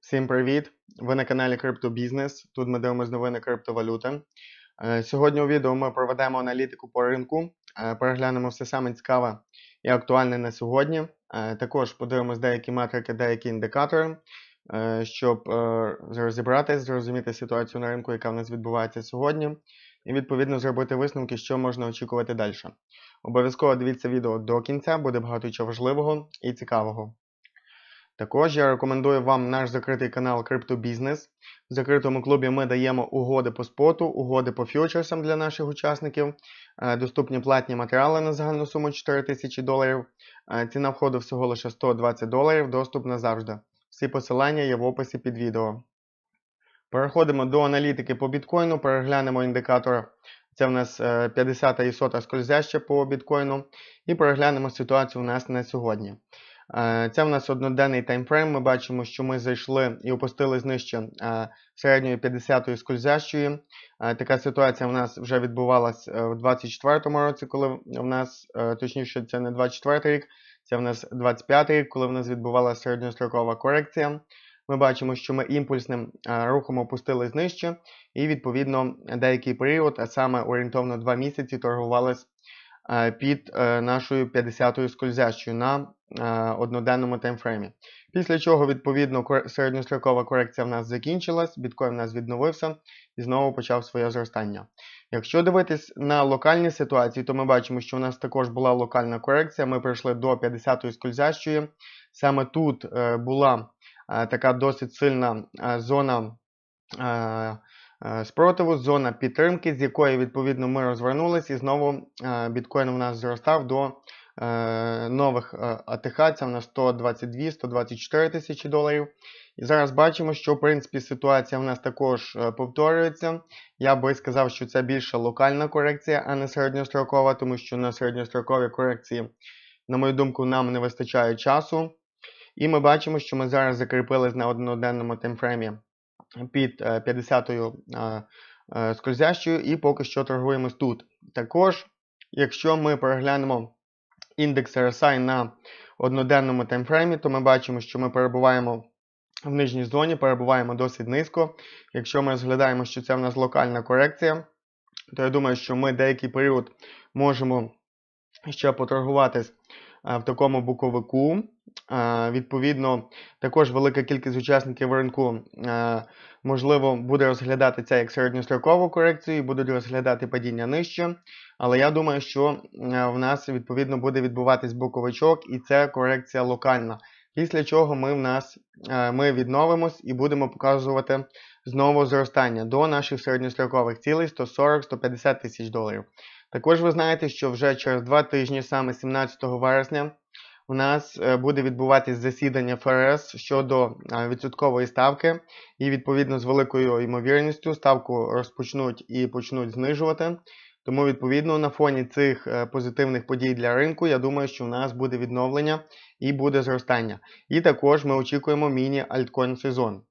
Всім привіт! Ви на каналі Криптобізнес. Тут ми дивимося новини криптовалюти. Е, Сьогодні у відео ми проведемо аналітику по ринку, е, переглянемо все саме цікаве і актуальне на сьогодні. Е, Також подивимось деякі метрики, деякі індикатори, щоб розібратись, зрозуміти ситуацію на ринку, яка в нас відбувається сьогодні, і відповідно зробити висновки, що можна очікувати далі. Обов'язково дивіться відео до кінця, буде багато чого важливого і цікавого. Також я рекомендую вам наш закритий канал Криптобізнес. В закритому клубі ми даємо угоди по споту, угоди по фьючерсам для наших учасників, е, доступні платні матеріали на загальну суму 4 тисячі доларів. Е, Ціна входу всього лише 120 доларів, доступ назавжди. Всі посилання є в описі під відео. Переходимо до аналітики по біткоїну, переглянемо індикатор. Це в нас е, 50 і 100 скользяще по біткоїну. І переглянемо ситуацію у нас на сьогодні. Е, Це в нас одноденний таймфрейм. Ми бачимо, що ми зайшли і опустили нижче е, середньої 50-ї скользящої. Е, Така ситуація в нас вже відбувалась в 24-му році, коли в нас, точніше, це не 24 рік, це в нас 25 рік, коли в нас відбувалася середньострокова корекція. Ми бачимо, що ми імпульсним рухом опустились нижче, і відповідно деякий період, а саме орієнтовно 2 місяці, торгувались під е, нашою 50-ю скользящою на е, одноденному таймфреймі. Після чого, відповідно, середньострокова корекція в нас закінчилась, біткоін в нас відновився і знову почав своє зростання. Якщо дивитись на локальні ситуації, то ми бачимо, що у нас також була локальна корекція. Ми прийшли до 50-ї скользящої. Саме тут е, була е, така досить сильна е, зона. Е, Спротиву, зона підтримки, з якої відповідно ми розвернулись, і знову е, біткоін у нас зростав до е, нових АТХ, це в нас 122-124 тисячі доларів. І зараз бачимо, що в принципі ситуація в нас також повторюється. Я би сказав, що це більше локальна корекція, а не середньострокова, тому що на середньостроковій корекції, на мою думку, нам не вистачає часу. І ми бачимо, що ми зараз закріпились на одноденному таймфреймі під е, 50-ю е, е, скользящою і поки що торгуємось тут. Також, якщо ми переглянемо індекс RSI на одноденному таймфреймі, то ми бачимо, що ми перебуваємо в нижній зоні, перебуваємо досить низько. Якщо ми розглядаємо, що це в нас локальна корекція, то я думаю, що ми деякий період можемо ще поторгуватись е, в такому буковику. Е, Відповідно, також велика кількість учасників ринку, е, можливо, буде розглядати це як середньострокову корекцію будуть розглядати падіння нижче. Але я думаю, що е, в нас відповідно буде відбуватись боковичок, і це корекція локальна. Після чого ми в нас е, ми відновимось і будемо показувати знову зростання до наших середньострокових цілей 140-150 тисяч доларів. Також ви знаєте, що вже через два тижні, саме 17 вересня, у нас е, буде відбуватись засідання ФРС щодо е, відсоткової ставки, і відповідно з великою ймовірністю ставку розпочнуть і почнуть знижувати. Тому, відповідно, на фоні цих е, позитивних подій для ринку, я думаю, що у нас буде відновлення і буде зростання. І також ми очікуємо міні-альткоін сезон.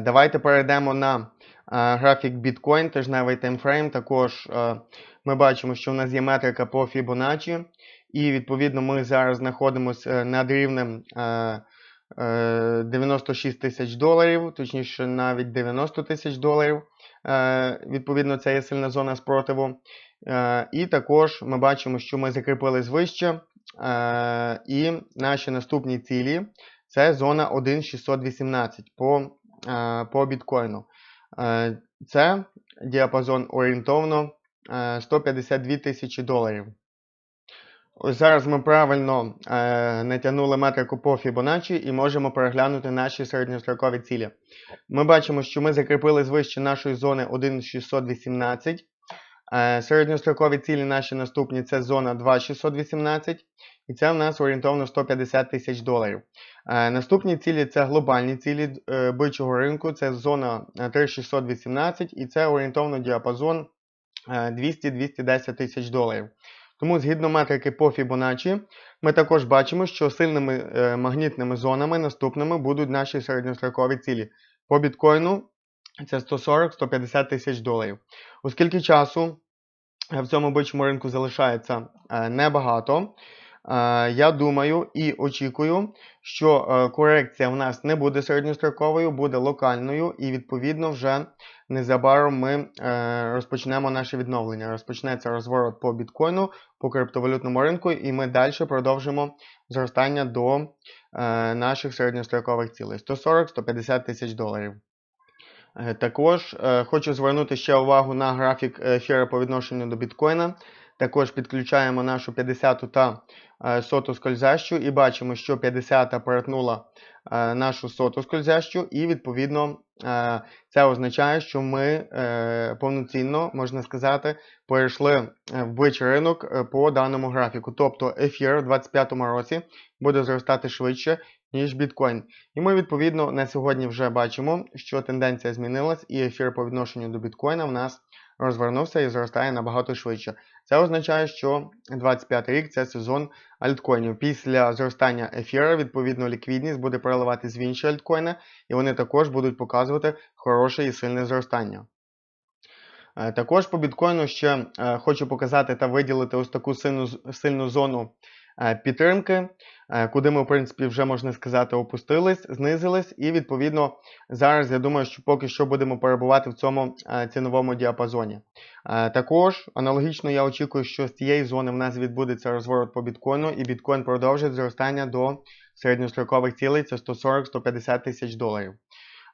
Давайте перейдемо на графік Bitcoin, тижневий таймфрейм. Також е, ми бачимо, що в нас є метрика по Fibonacci, і відповідно ми зараз знаходимося над рівнем е, е, 96 тисяч доларів, точніше навіть 90 тисяч доларів. Е, Відповідно, це є сильна зона спротиву. Е, І також ми бачимо, що ми закріпились вище. Е, І наші наступні цілі це зона 1.618 по, е, по біткоїну. Е, Це діапазон орієнтовно е, 152 тисячі доларів. Ось зараз ми правильно е, натягнули метрику по Fibonacci і можемо переглянути наші середньострокові цілі. Ми бачимо, що ми закріпили звище нашої зони 1,618. Е, середньострокові цілі наші наступні це зона 2,618. І це в нас орієнтовно 150 тисяч доларів. Е, наступні цілі це глобальні цілі е, бичого ринку, це зона е, 3,618 і це орієнтовно діапазон е, 200-210 тисяч доларів. Тому згідно метрики по Fibonacci, ми також бачимо, що сильними магнітними зонами наступними будуть наші середньострокові цілі. По біткоїну це 140-150 тисяч доларів. Оскільки часу е, в цьому бичому ринку залишається е, небагато, Е, Я думаю і очікую, що корекція в нас не буде середньостроковою, буде локальною, і відповідно вже незабаром ми розпочнемо наше відновлення. Розпочнеться розворот по біткоїну, по криптовалютному ринку, і ми далі продовжимо зростання до наших середньострокових цілей 140-150 тисяч доларів. Е, Також е, хочу звернути ще увагу на графік ефіра по відношенню до біткоїна. Також підключаємо нашу 50 та е, соту скользящу і бачимо, що 50-та перетнула нашу соту скользящу, і відповідно це означає, що ми повноцінно, можна сказати, перейшли в бич ринок по даному графіку. Тобто ефір у 2025 році буде зростати швидше, ніж біткоін. І ми, відповідно, на сьогодні вже бачимо, що тенденція змінилась, і ефір по відношенню до біткоїна в нас розвернувся і зростає набагато швидше. Це означає, що 25 рік це сезон альткоїнів. Після зростання ефіра, відповідно, ліквідність буде переливатись в інші альткоїни, і вони також будуть показувати хороше і сильне зростання. Е, Також по біткоїну ще е, хочу показати та виділити ось таку сильну, сильну зону підтримки, е, куди ми, в принципі, вже можна сказати, опустились, знизились, і відповідно зараз я думаю, що поки що будемо перебувати в цьому е, ціновому діапазоні. Е, Також аналогічно я очікую, що з цієї зони в нас відбудеться розворот по біткоїну, і біткоін продовжить зростання до середньострокових цілей це 140-150 тисяч доларів.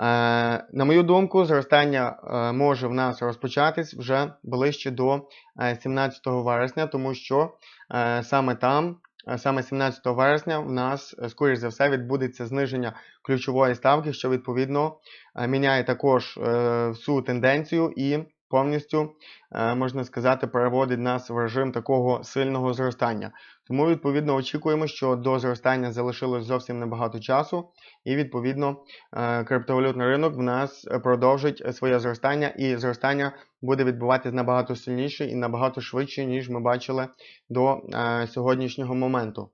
Е, На мою думку, зростання е, може в нас розпочатись вже ближче до е, 17 вересня, тому що е, саме там, е, саме 17 вересня, в нас, е, скоріш за все, відбудеться зниження ключової ставки, що відповідно е, міняє також е, всю тенденцію і повністю, е, можна сказати, переводить нас в режим такого сильного зростання. Тому, відповідно, очікуємо, що до зростання залишилось зовсім небагато часу, і відповідно е, криптовалютний ринок в нас продовжить своє зростання, і зростання буде відбуватись набагато сильніше і набагато швидше, ніж ми бачили до е, сьогоднішнього моменту.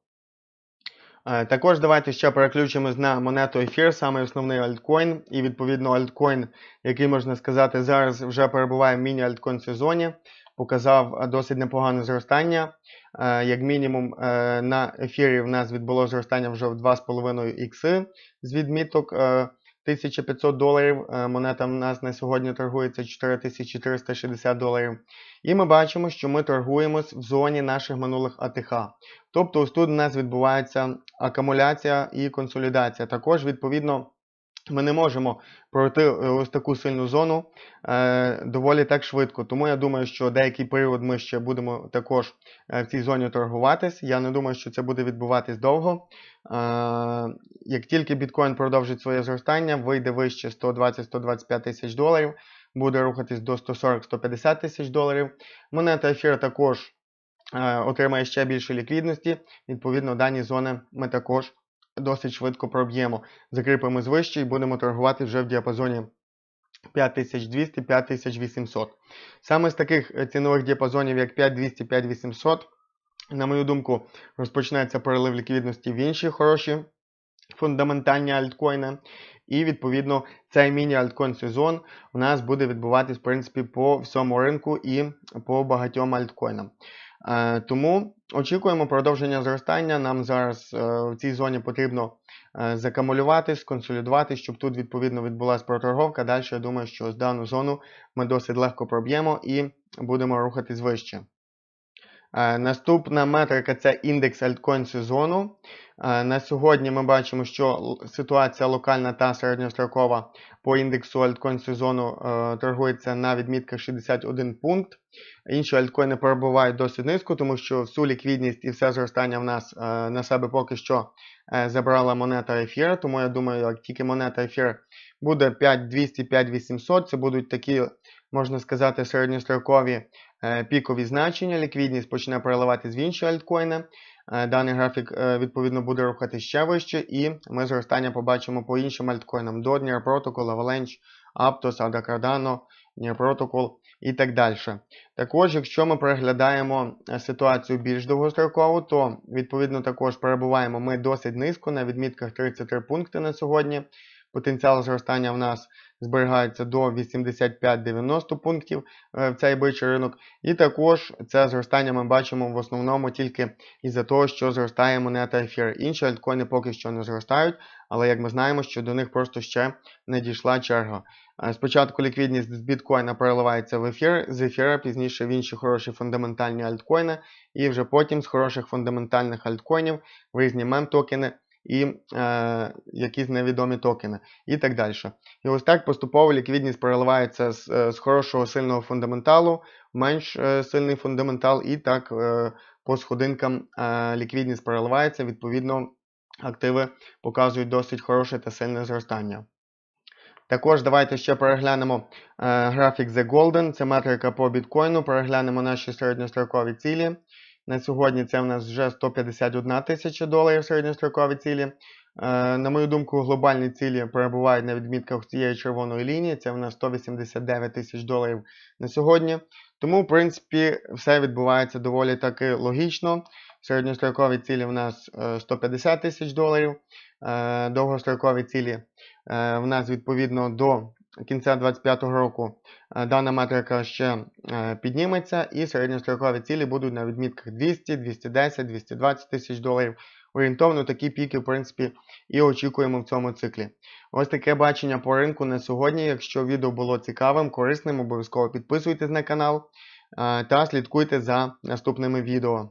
Е, Також давайте ще переключимось на монету ефір, саме основний альткоін, і відповідно альткоін, який можна сказати, зараз вже перебуває в міні-альткоін сезоні, показав досить непогане зростання. Е, Як мінімум е, на ефірі в нас відбуло зростання вже в 2,5 ікси з відміток 1500 доларів. Е, Монета в нас на сьогодні торгується 4360 доларів. І ми бачимо, що ми торгуємось в зоні наших минулих АТХ. Тобто ось тут у нас відбувається акумуляція і консолідація. Також, відповідно, ми не можемо пройти е, ось таку сильну зону е, доволі так швидко. Тому я думаю, що деякий період ми ще будемо також е, в цій зоні торгуватись. Я не думаю, що це буде відбуватись довго. Е, як тільки біткоін продовжить своє зростання, вийде вище 120-125 тисяч доларів, буде рухатись до 140-150 тисяч доларів. Монета ефір також е, отримає ще більше ліквідності. Відповідно, дані зони ми також досить швидко проб'ємо. Закріпимо вище і будемо торгувати вже в діапазоні 5200-5800. Саме з таких е, цінових діапазонів, як 5200-5800, на мою думку, розпочнеться перелив ліквідності в інші хороші фундаментальні альткоїни. І, відповідно, цей міні-альткоін сезон у нас буде відбуватись, в принципі, по всьому ринку і по багатьом альткоїнам. Е, Тому очікуємо продовження зростання. Нам зараз е, в цій зоні потрібно е, закамулювати, сконсолідувати, щоб тут відповідно відбулася проторговка. Далі я думаю, що з дану зону ми досить легко проб'ємо і будемо рухатись вище. Е, Наступна метрика це індекс альткоін сезону. Е, На сьогодні ми бачимо, що ситуація локальна та середньострокова по індексу альткоін сезону е, торгується на відмітках 61 пункт. Інші альткоїни перебувають досить низько, тому що всю ліквідність і все зростання в нас на себе поки що забрала монета ефір. Тому я думаю, як тільки монета ефір буде 5200, 5800, це будуть такі, можна сказати, середньострокові е, пікові значення. Ліквідність почне переливатись в інші альткоїни. Е, Даний графік е, відповідно буде рухатись ще вище, і ми зростання побачимо по іншим альткоїнам: до Protocol, Avalanche, Aptos, ADA Cardano, Near Protocol і так далі. Також, якщо ми переглядаємо ситуацію більш довгострокову, то відповідно також перебуваємо ми досить низько на відмітках 33 пункти на сьогодні. потенціал зростання в нас зберігається до 85-90 пунктів е, в цей бичий ринок. І також це зростання ми бачимо в основному тільки із-за того, що зростає монета ефір. Інші альткоїни поки що не зростають, але як ми знаємо, що до них просто ще не дійшла черга. Е, Спочатку ліквідність з біткоїна переливається в ефір, з ефіра пізніше в інші хороші фундаментальні альткоїни, і вже потім з хороших фундаментальних альткоїнів в різні мем-токени і е, якісь невідомі токени і так далі. І ось так поступово ліквідність переливається з, е, з хорошого сильного фундаменталу менш е, сильний фундаментал, і так е, по сходинкам е, ліквідність переливається, відповідно, активи показують досить хороше та сильне зростання. Також давайте ще переглянемо е, графік The Golden, це метрика по біткоїну. Переглянемо наші середньострокові цілі. На сьогодні це в нас вже 151 тисяча доларів середньострокові цілі. Е, на мою думку, глобальні цілі перебувають на відмітках цієї червоної лінії. Це в нас 189 тисяч доларів на сьогодні. Тому, в принципі, все відбувається доволі таки логічно. Середньострокові цілі в нас е, 150 тисяч доларів. Е, довгострокові цілі е, в нас відповідно до кінця 2025 року е, дана метрика ще е, підніметься, і середньострокові цілі будуть на відмітках 200, 210, 220 тисяч доларів. Орієнтовно такі піки, в принципі, і очікуємо в цьому циклі. Ось таке бачення по ринку на сьогодні. Якщо відео було цікавим, корисним, обов'язково підписуйтесь на канал е, та слідкуйте за наступними відео.